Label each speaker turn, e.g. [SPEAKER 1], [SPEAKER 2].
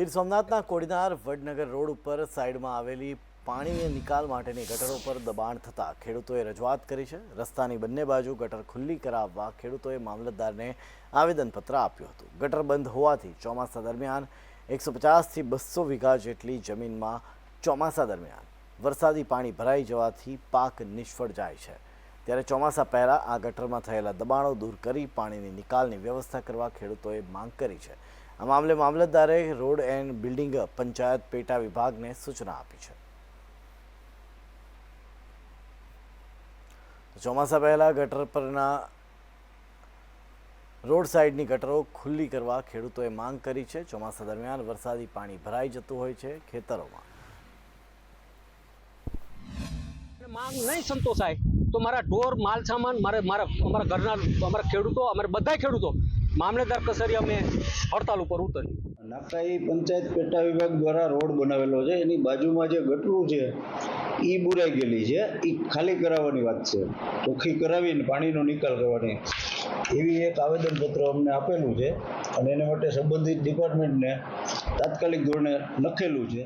[SPEAKER 1] ગીર સોમનાથના કોડીનાર વડનગર રોડ ઉપર સાઈડમાં આવેલી પાણી નિકાલ માટેની ગટરો પર દબાણ થતાં ખેડૂતોએ રજૂઆત કરી છે. રસ્તાની બંને બાજુ ગટર ખુલ્લી કરાવવા ખેડૂતોએ મામલતદારને આવેદનપત્ર આપ્યું હતું. ગટર બંધ હોવાથી ચોમાસા દરમિયાન એકસો પચાસથી બસો વીઘા જેટલી જમીનમાં ચોમાસા દરમિયાન વરસાદી પાણી ભરાઈ જવાથી પાક નિષ્ફળ જાય છે. ત્યારે ચોમાસા પહેલાં આ ગટરમાં થયેલા દબાણો દૂર કરી પાણીની નિકાલની વ્યવસ્થા કરવા ખેડૂતોએ માંગ કરી છે. આ મામલે મામલતદારે રોડ એન્ડ બિલ્ડિંગ પંચાયત પેટા વિભાગને સૂચના આપી છે. ચોમાસા પહેલાં ગટર પરના રોડ સાઈડની ગટરો ખુલ્લી કરવા ખેડૂતોએ માંગ કરી છે. ચોમાસા દરમિયાન વરસાદી પાણી ભરાઈ જતું હોય છે ખેતરોમાં.
[SPEAKER 2] માંગ નહીં સંતોષાય. તો મારા ઢોર માલ સામાન મારે મારા અમારા ઘરના અમારા ખેડૂતો, અમારે બધા ખેડૂતો મામલેદાર કચેરી અમે હડતાલ ઉપર ઉતરી
[SPEAKER 3] નાકાઈ પંચાયત પેટા વિભાગ દ્વારા રોડ બનાવેલો છે. એની બાજુમાં જે ગટરું છે એ બુરાઈ ગયેલી છે. એ ખાલી કરાવવાની વાત છે. ચોખ્ખી કરાવીને પાણીનો નિકાલ કરવાની. એવી એક આવેદનપત્ર અમને આપેલું છે અને એને માટે સંબંધિત ડિપાર્ટમેન્ટને તાત્કાલિક ધોરણે લખેલું છે.